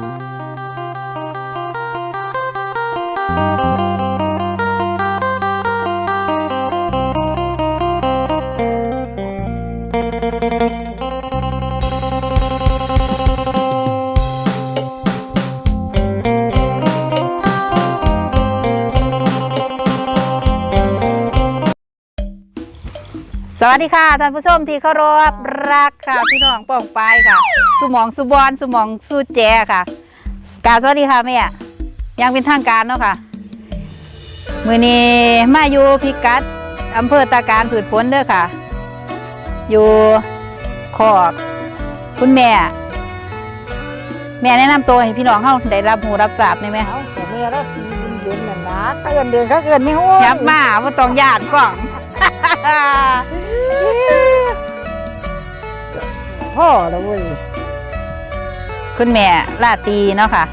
Thank you. สวัสดีค่ะท่านผู้ชมที่เคารพรักค่ะพี่น้องป้องปายค่ะ สุหมองสุบอนสุหมองสุแจค่ะกราบสวัสดีค่ะแม่ยังเป็นทางการเนาะค่ะ มือนี้มาอยู่พิกัดอำเภอตาการผืดพ้นเด้อค่ะ อยู่ขอบคุณแม่ แม่แนะนำตัวให้พี่น้องเขาได้รับหูรับทราบได้ไหมเอาแต่แม่เราตีเย็นน่ะนะถ้าเกินเดือนก็เกินนี่โอ้ยยับมาว่าต้องญาติกล่อง พ่อแล้วเว้ยคุณแม่ลาตรีเนาะค่ะ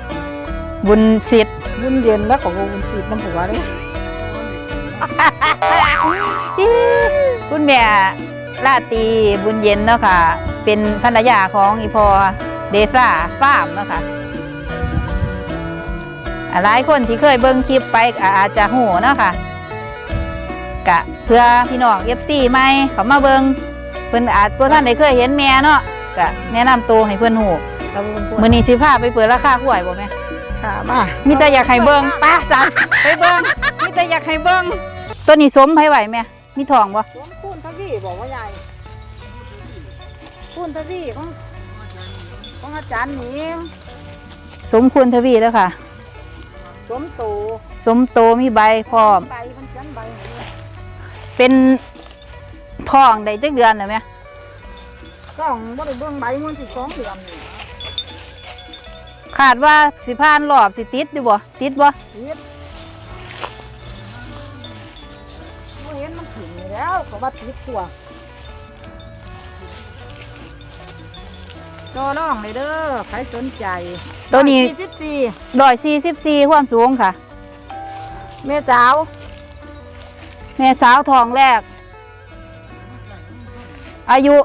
บุญสิทธิ์บุญเย็นแล้วของบุญสีน้ำผัวเลยคุณแม่ลาตรีบุญเย็นเนาะค่ะ เป็นภรรยาของอีพอเดซ่าฟาร์มเนาะค่ะอ่าหลายคนที่เคยเบิ่งคลิปไปก็อาจจะหูเนาะค่ะ กะเพื่อพี่น้องเอฟซีใหม่เขามาเบิ่งเพิ่นอาจบ่ท่านได้เคยเห็นแม่เนาะกะแนะนำตัวให้เพิ่นหูเราเป็นพวกมื้อนี้สิพาไปเปิดราคาหวยบ่แม่ขามามีแต่อยากให้เบิ่งป้าสันไปเบิ่งมีแต่อยากให้เบิ่งตัวนี้สมไผไหวแม่มีทองบ่สวมคูณทวีบอกว่าใหญ่คูณทวีของของอาจารย์หนิงสมควรทวีแล้วค่ะสวมโต สมโตมีใบพร้อมใบมันจันใบนี่ เป็นทองได้จักเดือนแล้วแม่กล้องบ่ได้เบิ่งใบมันสิสองเดือนนี่คาดว่าสิผ่านรอบสิติดอยู่บ่ติดบ่ติดบ่เห็นมันถึงนี่แล้วก็ว่าติดตัวจอน้องเลยเด้อใครสนใจตัวนี้สี่สิบสี่ดอย44ความสูงค่ะ แม่สาว แม่สาวทองแรก อายุ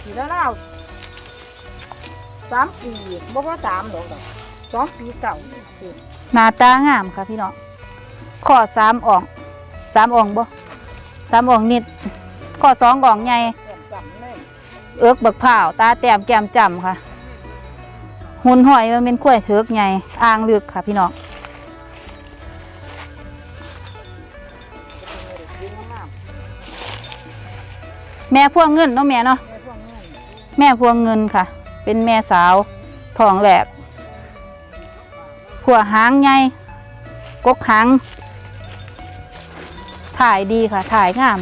สี่แล้วแล้วสามปีบ่ว่าสามดอกดอกสองปีเก่าหน้าตางามค่ะพี่น้องข้อสามอ่องสามอ่องบ่สามอ่องนิดข้อสองอ่องใหญ่แอบจำเลยเอิกบักผ่าวตาแต้มแก้มจำค่ะ หุ่นหอยมันเป็นกล้วยเถิกใหญ่อ่างลึกค่ะพี่น้องยิง แม่พวงเงินเนาะแม่เนาะแม่พวกนี้แม่พวงเงินค่ะ เป็นแม่สาวทองแหลกหัวหางใหญ่กกหางถ่ายดีค่ะ ถ่ายงาม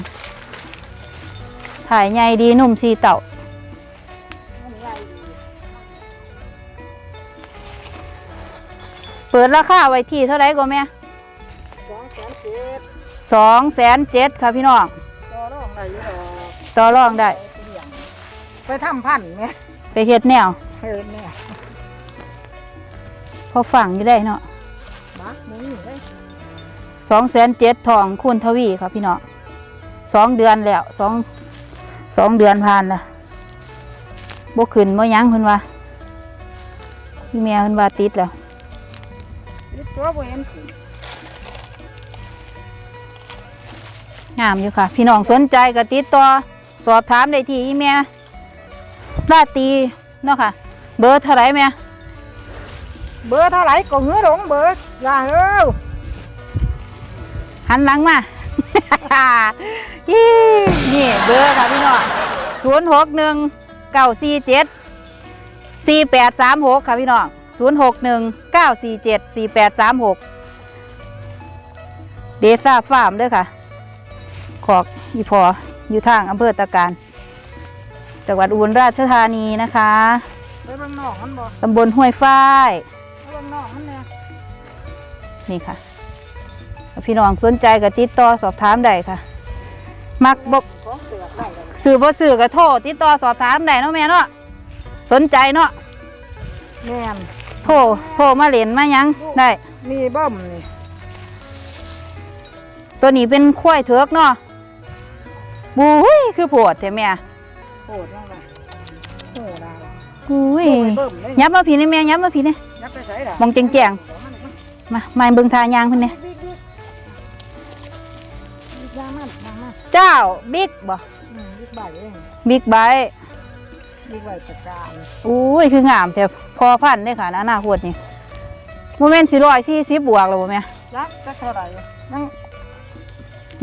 ถ่ายใหญ่ดีนุ่มสีเต่ามันใหญ่ดีเปิดราคาไว้ที่เท่าไรก็แม่สองแสนเจ็ดสองแสนเจ็ดค่ะพี่น้องต่อรองได้อยู่ดอก ต่อรองได้ไปเลี้ยงไปทำพันธุ์ไหมไปเฮ็ดแนวเฮ้ยเนี่ยพอฝังอยู่ได้เนาะบักมึงนี่เลยสองแสนเจ็ดทองคูณทวีค่ะพี่น้องสองเดือนแล้วสองสองเดือนผ่านละบ่ขึ้นบ่หยั้งเพิ่นว่าพี่แม่เพิ่นว่าติดแล้วนี่ตัวบ่เห็นสิงามอยู่ค่ะ พี่น้องสนใจก็ติดต่อ สอบถามได้ที่อีแม่ลาตรีเนาะค่ะ เบอร์เท่าไหรแม่เบอร์เท่าไหร่ก็เงือหลงเบอร์อย่าเอ้าหันหลังมา ยี่นี่เบอร์ค่ะพี่น้องศูนย์หกหนึ่งเก้าสี่เจ็ดสี่แปดสามหกค่ะพี่น้องศูนย์หกหนึ่งเก้าสี่เจ็ดสี่แปดสามหกเดซ่าฟาร์มด้วยค่ะ ขอกอีพอ อยู่ทางอำเภอตะการ จังหวัดอุบลราชธานีนะคะไปเบิ่งน้องมันบ่ตำบลห้วยฝ้ายไปเบิ่งน้องมันเนี่ยนี่ค่ะ พี่น้องสนใจก็ติดต่อสอบถามได้ค่ะ มักบของเสือกได้เลยสื่อบ่สื่อก็โทรติดต่อสอบถามได้เนาะแม่เนาะสนใจเนาะแม่นโทรโทรมาเล่นมาหยังได้ มีเบิ่มนี่ตัวนี้เป็นควายเถือกเนาะ บูยคือปวดแท้แม่โหดมากเลยโหดได้อุ้ยโอ้ยเบิ่มเลยยับมาผีนี่แม่ยับมาผีนี่ยับไปใส่ล่ะมองแจ้งมามาเบิ่งทายางเพิ่นนี่บิ๊กบิ๊กบิ๊กยางมันยางมันเจ้าบิ๊กบ่อืมบิ๊กใบเองบิ๊กไบค์บิ๊กใบจัดการอุ้ยคืองามแต่พอพันธุ์ได้ค่ะอนาคตนี่โมเมนต์สิร้อยสี่สิบบวกแล้วบ่แม่จักจักเท่าไหร่ยัง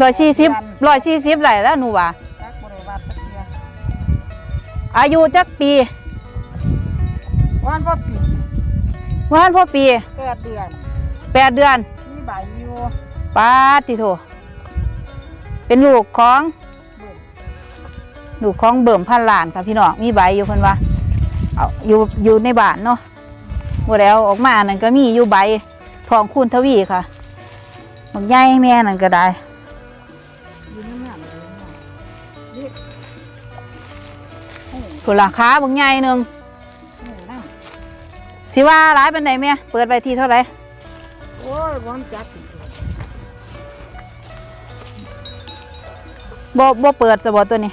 ร้อยสี่สิบร้อยสี่สิบไหลแล้วหนูว่าจักบริวารตะเกียอายุจักปีวันพ่อปีว่านพ่อปีแปดเดือนแปดเดือนมีใบอยู่ป้าดติโถเป็นลูกของ เบิ่มลูกของเบิ่มพันล้านค่ะพี่น้องมีใบอยู่เพิ่นว่าเอาอยู่อยู่ในบ้านเนาะบ่แล้วออกมานั่นก็มีอยู่ใบทองคูณทวีค่ะบักใหญ่แม่นั่นก็ได้ โอ้ยผลราคาบักใหญ่หนึงโอ้ยนั่งสิว่าหลายปานใดแม่เปิดไปที่เท่าไหร่โอ้ยวันจักอีกบ่บ่เปิดซะบ่ตัวนี้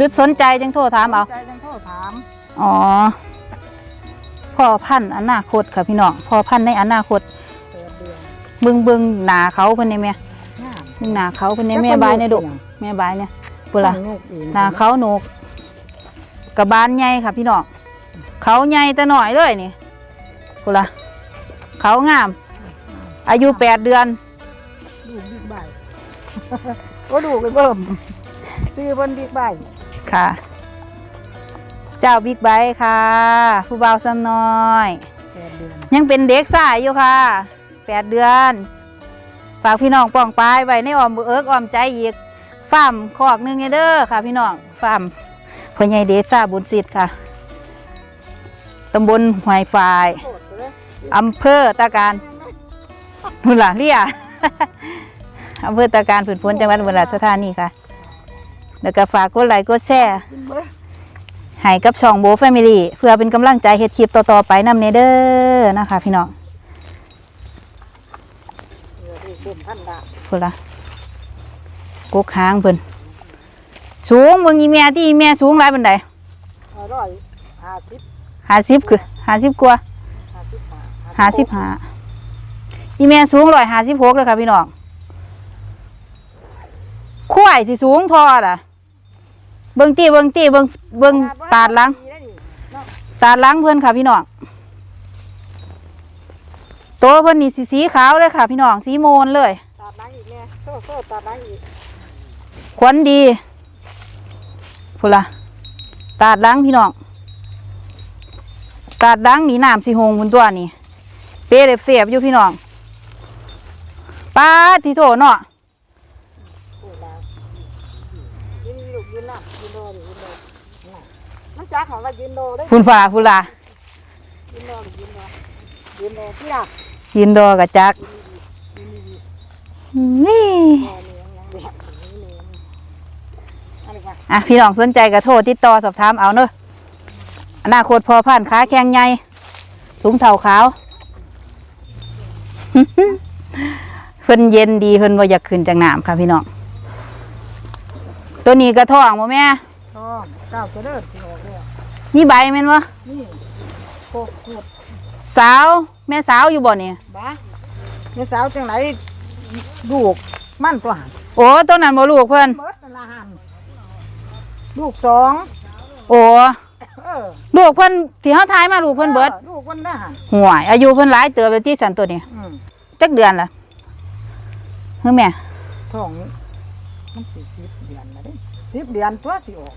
ดึดสนใจจังโทรถามเอาใจจังโทษถามอ๋อพ่อพันธุ์อนาคตค่ะพี่น้องพ่อพันธุ์ในอนาคตแปดเดือนเบิ่งเบิ่งหน้าเขาเพิ่นได้แม่งาม เบิ่งหน้าเขาเพิ่นได้แม่บายในดกแม่บายเนี่ยพุ่นล่ะตั้งลูกเองหน้าเขาหนก กระบาลใหญ่ค่ะ พี่น้องเขาใหญ่แต่น้อยเลยนี่พุ่นล่ะเขางาม อายุแปดเดือนดูบิ๊กใบโอ้ดูไปเบิ่มซื้อเพิ่นบิ๊กใบค่ะ เจ้าบิ๊กไบค์ค่ะ ผู้บ่าวซ้ำน้อย แปดเดือนยังเป็นเด็กสายอยู่ค่ะแปดเดือน ฝากพี่น้องป้องปายไว้ในอ้อมเอิกอ้อมใจอีกฟาร์มคอกหนึงเด้อค่ะ พี่น้องฟาร์ม พ่อใหญ่เดซ่าบุญสิทธิ์ค่ะตำบลหอยฝายโคตรเลยอำเภอตาการมุนละเรียอำเภอตาการผืนพ้นจังหวัดอุบลราชธานีค่ะ แล้วก็ฝากกดไลค์กดแชร์ให้กับช่องโบแฟมิลี่เพื่อเป็นกำลังใจเฮ็ดคลิปต่อ ๆ ไปนำเนเด้อนะคะ พี่น้องเดี๋ยวดูเบิ่มพันดาพุ่นละกกหางเพิ่น สูงเบิ่งอีแม่ที่อีแม่สูงหลายปานใดอร่อยห้าสิบ50คือ50กว่าห้าสิบห้า55อีแม่สูง156เลยค่ะพี่น้องควายสิสูงทอล่ะ เบิ่งตีเบิ่งตีเบิ่งเบิ่งตาดหลังตาดหลังเพิ่นค่ะพี่น้องตัวเพิ่นนี่สีสีขาวเลยค่ะ พี่น้องสีโมนเลยตัดหลังอีกแน่โซ่โซ่ตัดหลังอีกขวัญดี พูนละตาดดังพี่น้องตาดดังนี่น้ำสีหงบนตัวนี่เปรเฟียบอยู่พี่น้องป้าดที่โถเนาะโอ้ดาวยืนลูกยืนน่ะยืนโดดิยืนโดน่ะมันจักของว่ายืนโดเด้พูนฝ่าพูนละยืนโดดิยืนโดยืนโดที่ดักยินดอกระจักนี่ พอเลี้ยงยังแบบนี้เลย อันนี้ค่ะอะพี่น้องสนใจก็โทรติดต่อสอบถามเอาเนอะอนาคตพอผ่านขาแข็งใหญ่ถุงเท้าขาวเพิ่นเย็นดีเพิ่นว่าอยากขึ้นจากน้ำค่ะพี่น้องตัวนี้กระท้องบ่แม่ทองก้าวกระเดิดสิออกเลยมีใบแม่นวะนี่โคกโคกสาว แม่สาวอยู่บ่เนี่ยบ้าแม่สาวจังไหนลูกมันตัวหันโอ้ตัวนั้นบ่ลูกเพิ่นเบิดนั่นละหัน ลูกสองโอ้เออลูกเพิ่นที่เฮาทายมาลูกเพิ่นเบิดลูกคนละหันห่วย อายุเพิ่นหลายเติบแล้วที่สันตัวนี้อืมจักเดือนล่ะคือแม่ท้องมันสิสิบเดือนนะเด้สิบเดือนตัวสิออก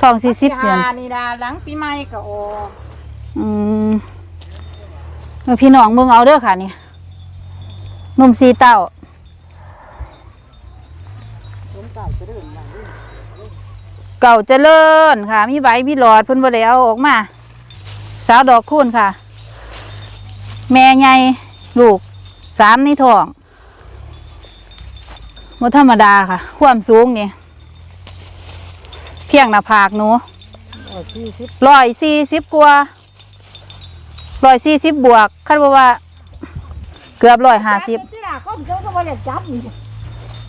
ท้อง40เดือน หานี่ดาหลังปีใหม่ก็ออกอืมเอาพี่น้องมึงเอาเด้อค่ะนี่นมซีเต้าสม เก่าจะเดินมาเด้อเก่าเจริญค่ะ มีใบมีหลอดเพิ่นบ่ได้เอาออกมา สาวดอกคูณค่ะ แม่ใหญ่ลูกสามในท้องบ่ธรรมดาค่ะ ความสูงนี่เพียงหน้าผากหนูโอ้สี่สิบร้อยสี่สิบกว่าร้อยสี่สิบบวกคาดว่าว่าเกือบร้อยห้าสิบที่ดาเขาเจ้าก็บ่อยากจับนี่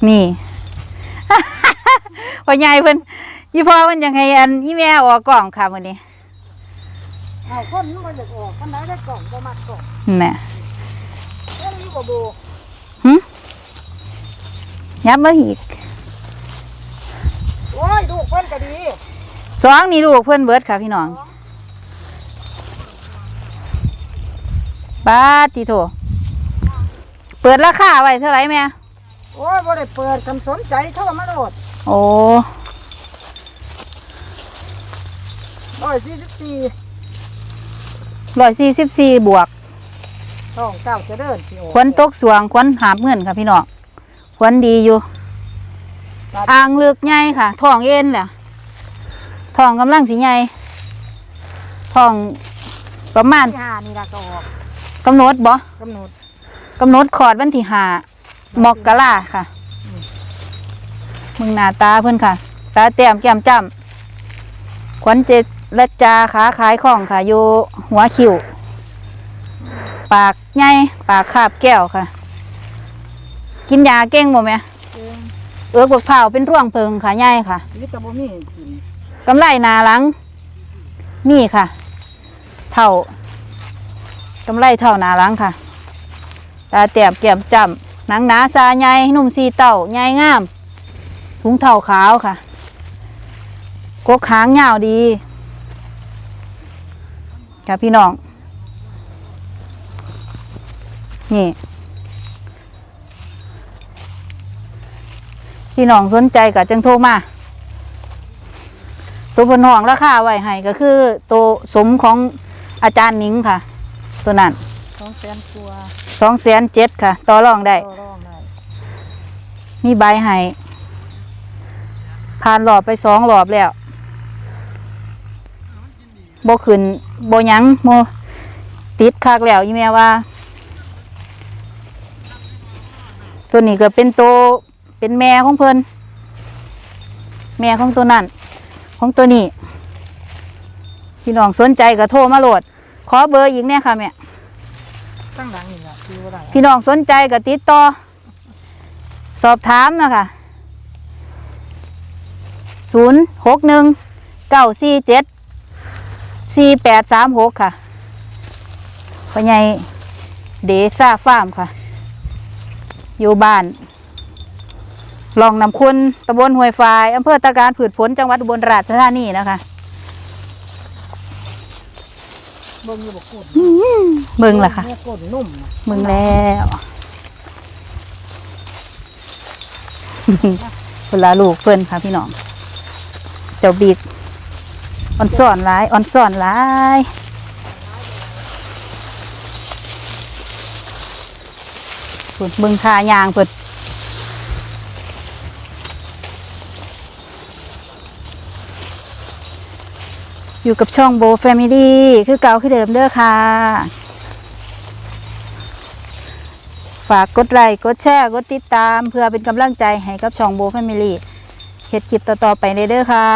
นี่ พ่อใหญ่เพิ่นยี่พอมันยังไงอันอีแม่ออกกล่องค่ะวันนี้เอาคนมันอยากออกคนไหนได้กล่องก็มัดกล่องน่ะเอ้ยนี่ก็โบยับมาอีกโอ้ยดูเพิ่นก็ดีสองนี่ลูกเพื่อนเบิร์ดค่ะพี่น้องบ้าติโถเปิดราคาไว้เท่าไหร่แม่ โอ้ยบ่ได้เปิดคำสนใจเท่ามาโลดโอ้ร้อยสี่สิบสี่ร้อยสี่สิบสี่บวกท้องเก้าจะเดินสิออกควนตกสวงควนหาบเงินค่ะพี่น้องควนดีอยู่ อ่างเลือกใหญ่ค่ะท้องเอ็นแหละท้องกำลังสีใหญ่ท้องประมาณที่ห้านี่ละก็ออกกำหนดบ่กำหนดกำหนดคอร์ดวันที่หา มอกกะลาค่ะ มึงหน้าตาเพื่อนค่ะ ตาแต้มแก้มจ้ำขวัญเจและจาขาขายของค่ะอยู่หัวคิวปากใหญ่ปากคาบแก้วค่ะ กินยาเก่งบ่แม่เองเอือกบกเผาวเป็นร่วงเพิงค่ะใหญ่ค่ะนี่ตะบ่มีให้กินกำไรหนาหลัง มีค่ะเท่ากำไรเท่าหนาหลังค่ะ ตาแต้มแก้มจ้ำ หนังหนาซาใหญ่หนุ่มสีเต่าใหญ่งามถุงเท่าขาวค่ะ กกหางยาวดีค่ะพี่น้อง นี่พี่น้องสนใจกับจังโทรมา ตัวเพนห้องราคาไว้ให้ก็คือตัวสมของอาจารย์นิ้งค่ะ ตัวนั้นสองแสนตัวสองแสนเจ็ดค่ะ ต่อรองได้ ต่อรองได้ มีใบให้ผ่านหลอบไปสองหลอบแล้วโบขึ้นโบหยังโมติดคักแล้วอีแม่ว่า ตัวนี้ก็เป็นตัวเป็นแม่ของเพิ่นแม่ของตัวนั้นของตัวนี้พี่น้องสนใจก็โทรมาโหลด ขอเบอร์อีกเนี่ยค่ะแม่ตั้งหลังนี่ละคือว่าได้พี่น้องสนใจก็ติดต่อ สอบถามนะคะศูนย์หกหนึ่งเก้าสี่เจ็ดสี่แปดสามหกค่ะพ่อใหญ่เดซ่าฟาร์มค่ะ อยู่บ้านลองนำคุณตำบลห้วยฝายอำเภอตะการผืดผลจังหวัดอุบลราชธานีนะคะเบิ่งอยู่บ่กุดเบิ่งล่ะค่ะเนื้อกุดนุ่มนะมึงแล้ว เวลาลูกเพิ่อนค่ะพี่น้อง เจ้าบิ๊กอ่อนซ่อนหลายอ่อนซ่อนหลายเพิ่นเบิ่งทายางเพิ่นอยู่กับช่องโบแฟมิลี่คือเก่าคือเดิมเด้อค่ะ ฝากกดไลค์กดแชร์กดติดตาม เพื่อเป็นกำลังใจให้กับช่องโบแฟมิลี่เฮ็ดคลิปต่อๆไปเด้อค่ะ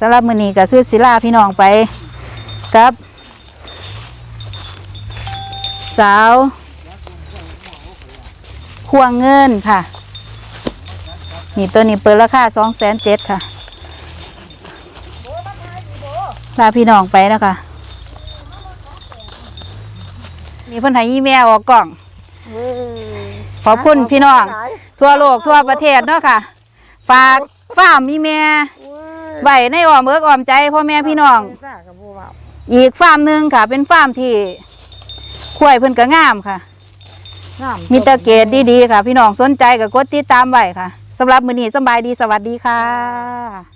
สำหรับมือนี้ก็คือศิลาพี่น้องไปกับ สาวควงเงินค่ะ นี่ตัวนี้เปิดราคาสองแสนเจ็ดค่ะลาพี่น้องไปนะคะ นี่เพิ่นให้อีแม่ออกกล่องเว้ยขอบคุณพี่น้องหลายทั่วโลกทั่วประเทศเนาะค่ะ ฝากฟาร์มมีแม่เว้ยไว้ในอ้อมเอิกอ้อมใจพ่อแม่พี่น้องซ่ากับบัวาอีกฟาร์มหนึ่งค่ะ เป็นฟาร์มที่ควายเพิ่นก็งามค่ะน้ำมีแตะเกตดีๆค่ะ พี่น้องสนใจก็กดติดตามไว้ค่ะสำหรับมื้อนี้สำบายดีสวัสดีค่ะเอฟซี